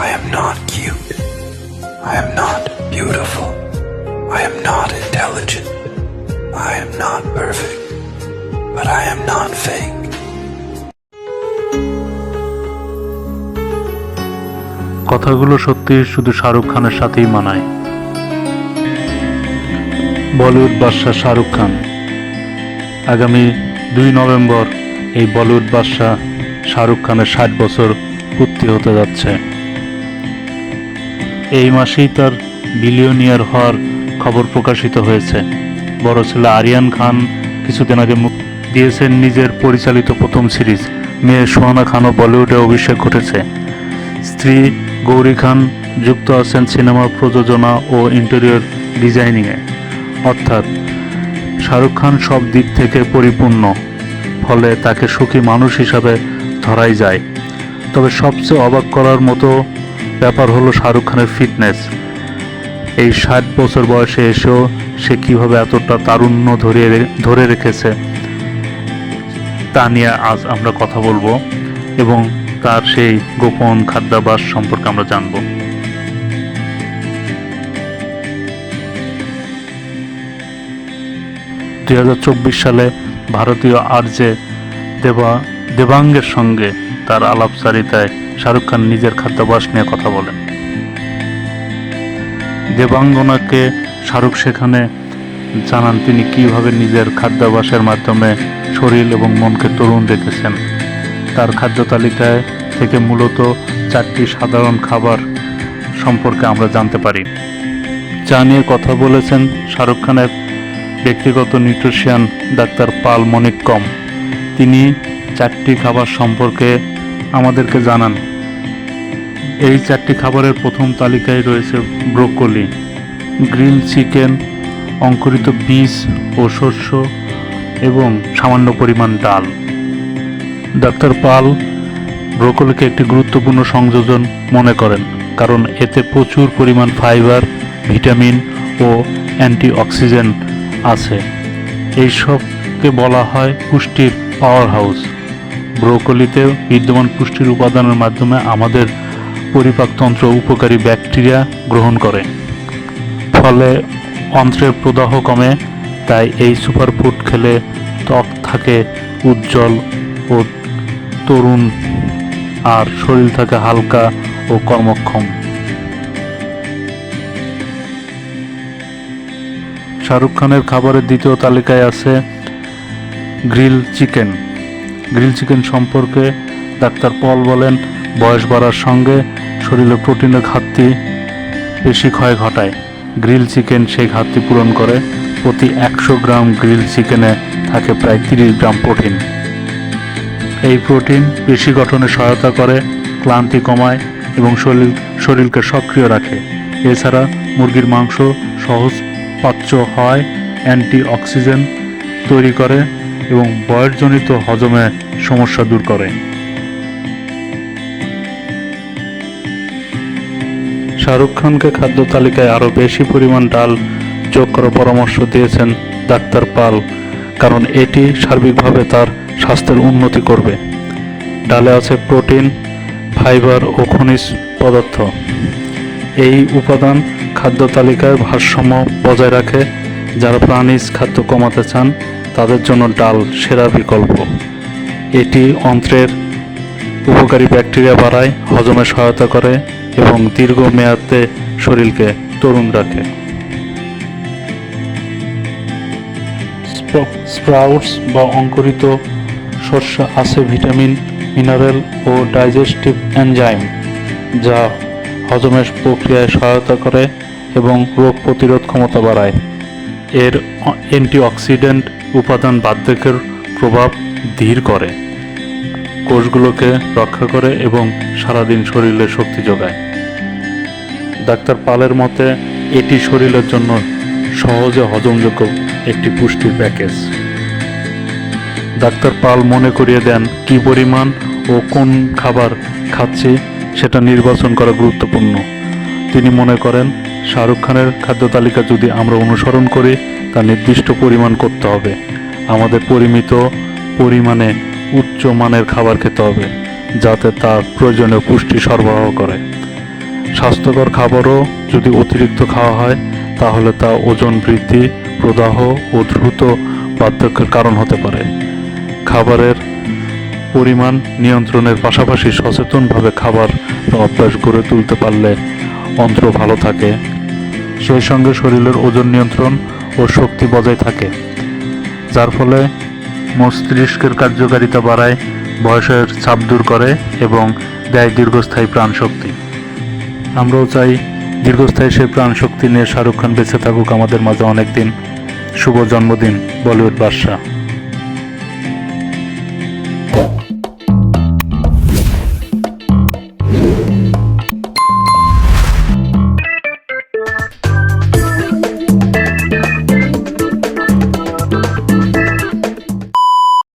I am not cute. I am not beautiful. I am not intelligent. I am not perfect. But I am not fake. কথাগুলো সত্যি শুধু শাহরুখ খানের সাথেই মানায় বলিউড বাদশাহ শাহরুখ খান আগামী দুই নভেম্বর এই বলিউড বাদশাহ শাহরুখ খানের ষাট বছর পূর্তি হতে যাচ্ছে এই মাসেই তার বিলিয়নিয়ার হওয়ার খবর প্রকাশিত হয়েছে। বড় ছেলে আরিয়ান খান কিছুদিন আগে মুখ দিয়েছেন নিজের পরিচালিত প্রথম সিরিজ, মেয়ে সোহানা খানও বলিউডে অভিষেক ঘটেছে। স্ত্রী গৌরী খান যুক্ত আছেন সিনেমা প্রযোজনা ও ইন্টেরিয়র ডিজাইনিংয়ে। অর্থাৎ শাহরুখ খান সব দিক থেকে পরিপূর্ণ, ফলে তাকে সুখী মানুষ হিসাবে ধরাই যায়। তবে সবচেয়ে অবাক করার মতো ব্যাপার হলো শাহরুখ খানের ফিটনেস এই ষাট বছর বয়সে এসেও সে কীভাবে এতটা তারুণ্য ধরে ধরে রেখেছে, তা নিয়ে আজ আমরা কথা বলব এবং তার সেই গোপন খাদ্যাভাস সম্পর্কে আমরা জানব। দু হাজার চব্বিশ সালে ভারতীয় আর্যে দেবা দেবাঙ্গের সঙ্গে তার আলাপচারিতায় শাহরুখ খান নিজের খাদ্যাভ্যাস নিয়ে কথা বলেন। দেবাঙ্গনাকে শাহরুখ সেখানে জানান তিনি কীভাবে নিজের খাদ্যাভ্যাসের মাধ্যমে শরীর এবং মনকে তরুণ রেখেছেন। তার খাদ্য তালিকায় থেকে মূলত চারটি সাধারণ খাবার সম্পর্কে আমরা জানতে পারি। চা নিয়ে কথা বলেছেন শাহরুখ খানের ব্যক্তিগত নিউট্রিশিয়ান ডাক্তার পাল মনিক্কম। তিনি চারটি খাবার সম্পর্কে আমাদেরকে জানান। এই চারটি খাবারের প্রথম তালিকায় রয়েছে ব্রোকলি গ্রিল চিকেন, অঙ্কুরিত বীজ ও শস্য এবং সামান্য পরিমাণ ডাল। ডাক্তার পাল ব্রোকলিকে একটি গুরুত্বপূর্ণ সংযোজন মনে করেন, কারণ এতে প্রচুর পরিমাণ ফাইবার, ভিটামিন ও অ্যান্টিঅক্সিডেন্ট আছে। এইসবকে বলা হয় পুষ্টির পাওয়ার হাউস ব্রোকলিতে বিদ্যমান পুষ্টির উপাদানের মাধ্যমে আমাদের পরিপাকতন্ত্র উপকারী ব্যাকটেরিয়া গ্রহণ করে। ফলে অন্ত্রের প্রদাহ কমে, তাই এই সুপারফুড খেলে ত্বক থাকে উজ্জ্বল ও তরুণ, আর শরীর থাকে হালকা ও কর্মক্ষম। শাহরুখ খানের খাবারের দ্বিতীয় তালিকায় আছে গ্রিল চিকেন। গ্রিল চিকেন সম্পর্কে ডাক্তার পল বলেন, বয়স বাড়ার সঙ্গে শরীরে প্রোটিনের ঘাটতি বেশি ক্ষয় ঘটায়। গ্রিল চিকেন সেই ঘাটতি পূরণ করে। প্রতি একশো গ্রাম গ্রিল চিকেনে থাকে প্রায় তিরিশ গ্রাম প্রোটিন। এই প্রোটিন পেশি গঠনে সহায়তা করে, ক্লান্তি কমায় এবং শরীর, শরীরকে সক্রিয় রাখে। এছাড়া মুরগির মাংস সহজ পাচ্য হয় অ্যান্টি অক্সিজেন তৈরি করে। এবং বয়সজনিত হজমে সমস্যা দূর করে। শাহরুখ খানকে খাদ্য তালিকায় আরও বেশি পরিমাণ ডাল যোগ করার পরামর্শ দিয়েছেন ডাক্তার পাল, কারণ এটি সার্বিকভাবে তার স্বাস্থ্যের উন্নতি করবে। ডালে আছে প্রোটিন, ফাইবার ও খনিজ পদার্থ। এই উপাদান খাদ্য তালিকায় ভারসাম্য বজায় রাখে যারা প্রাণীজ খাদ্য কমাতে চান তাদের জন্য ডাল সেরা বিকল্প। এটি অন্ত্রের উপকারী ব্যাকটেরিয়া বাড়ায়, হজমে সহায়তা করে এবং দীর্ঘমেয়াদে শরীরকে তরুণ রাখে। স্প্রাউটস বা অঙ্কুরিত শস্য আছে ভিটামিন, মিনারেল ও ডাইজেস্টিভ এনজাইম, যা হজমের প্রক্রিয়ায় সহায়তা করে এবং রোগ প্রতিরোধ ক্ষমতা বাড়ায়। এর অ্যান্টিঅক্সিডেন্ট উপাদান বার্ধক্যের প্রভাব ধীর করে। কোষগুলোকে রক্ষা করে এবং সারাদিন শরীরে শক্তি যোগায়। ডাক্তার পালের মতে, এটি শরীরের জন্য সহজে হজমযোগ্য একটি পুষ্টির প্যাকেজ। ডাক্তার পাল মনে করিয়ে দেন, কি পরিমাণ ও কোন খাবার খাচ্ছি সেটা নির্বাচন করা গুরুত্বপূর্ণ। তিনি মনে করেন শাহরুখ খানের খাদ্য তালিকা যদি আমরা অনুসরণ করি, তা নির্দিষ্ট পরিমাণ করতে হবে। আমাদের পরিমিত পরিমাণে উচ্চ মানের খাবার খেতে হবে, যাতে তার প্রয়োজনীয় পুষ্টি সরবরাহ করে। স্বাস্থ্যকর খাবারও যদি অতিরিক্ত খাওয়া হয়, তাহলে তা ওজন বৃদ্ধি, প্রদাহ ও দ্রুত বার্ধক্যের কারণ হতে পারে। খাবারের পরিমাণ নিয়ন্ত্রণের পাশাপাশি সচেতনভাবে খাবার অভ্যাস গড়ে তুলতে পারলে অন্ত্র ভালো থাকে। সেই সঙ্গে শরীরের ওজন নিয়ন্ত্রণ ও শক্তি বজায় থাকে, যার ফলে মস্তিষ্কের কার্যকারিতা বাড়ায়, বয়সের চাপ দূর করে এবং দেয় দীর্ঘস্থায়ী প্রাণশক্তি। আমরাও চাই দীর্ঘস্থায়ী সেই প্রাণশক্তি নিয়ে শাহরুখ খান বেঁচে থাকুক আমাদের মাঝে অনেকদিন। শুভ জন্মদিন, বলিউড বাদশাহ।